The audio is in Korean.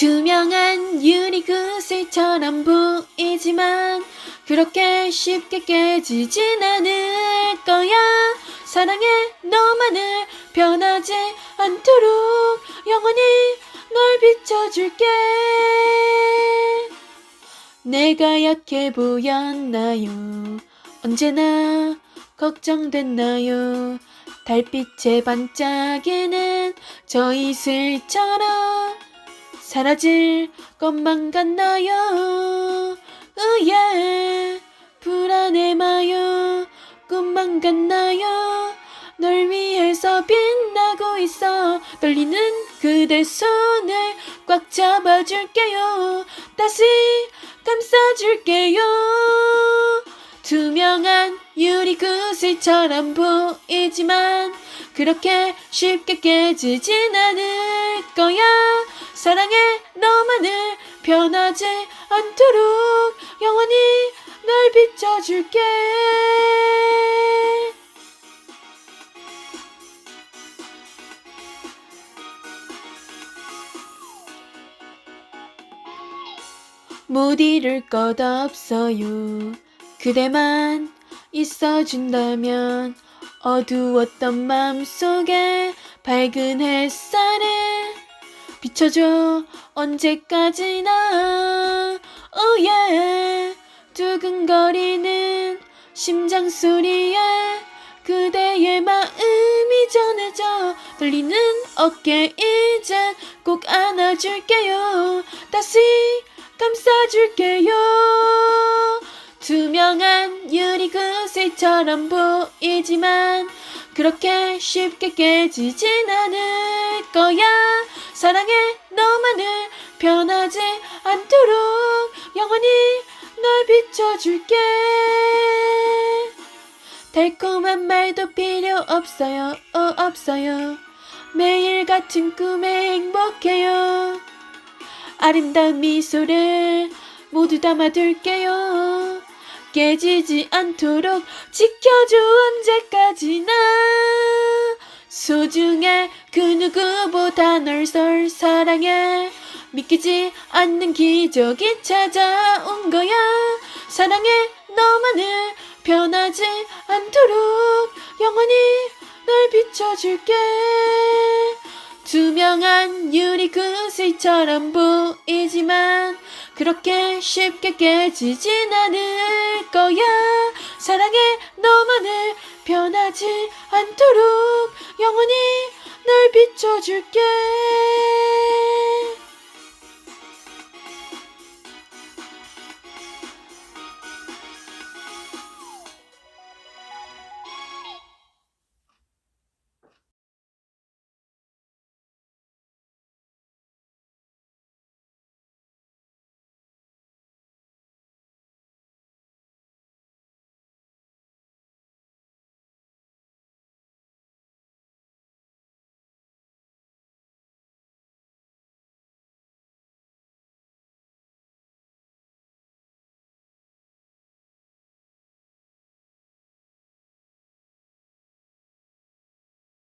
투명한 유리 구슬처럼 보이지만 그렇게 쉽게 깨지진 않을 거야. 사랑해 너만을 변하지 않도록 영원히 널 비춰줄게. 내가 약해 보였나요? 언제나 걱정됐나요? 달빛의 반짝이는 저 이슬처럼 사라질 것만 같나요? 으예 불안해 마요. 꿈만 같나요? 널 위해서 빛나고 있어. 떨리는 그대 손을 꽉 잡아줄게요. 다시 감싸줄게요. 투명한 유리 구슬처럼 보이지만 그렇게 쉽게 깨지진 않을 거야. 사랑해 너만을 변하지 않도록 영원히 널 비춰줄게. 못 이룰 것 없어요. 그대만 있어준다면 어두웠던 맘속에 밝은 햇살을 비춰줘 언제까지나. Oh yeah. 두근거리는 심장 소리에 그대의 마음이 전해져 떨리는 어깨 이젠 꼭 안아줄게요. 다시 감싸줄게요. 투명한 유리 구슬처럼 보이지만 그렇게 쉽게 깨지진 않을 거야. 사랑해 너만을 변하지 않도록 영원히 널 비춰줄게. 달콤한 말도 필요 없어요 어, 없어요. 매일 같은 꿈에 행복해요. 아름다운 미소를 모두 담아둘게요 깨지지 않도록 지켜줘 언제까지나. 소중해 그 누구보다 널설 사랑해. 믿기지 않는 기적이 찾아온 거야. 사랑해 너만을 변하지 않도록 영원히 널 비춰줄게. 투명한 유리 구슬처럼 보이지만 그렇게 쉽게 깨지진 거야. 사랑해 너만을 변하지 않도록 영원히 널 비춰줄게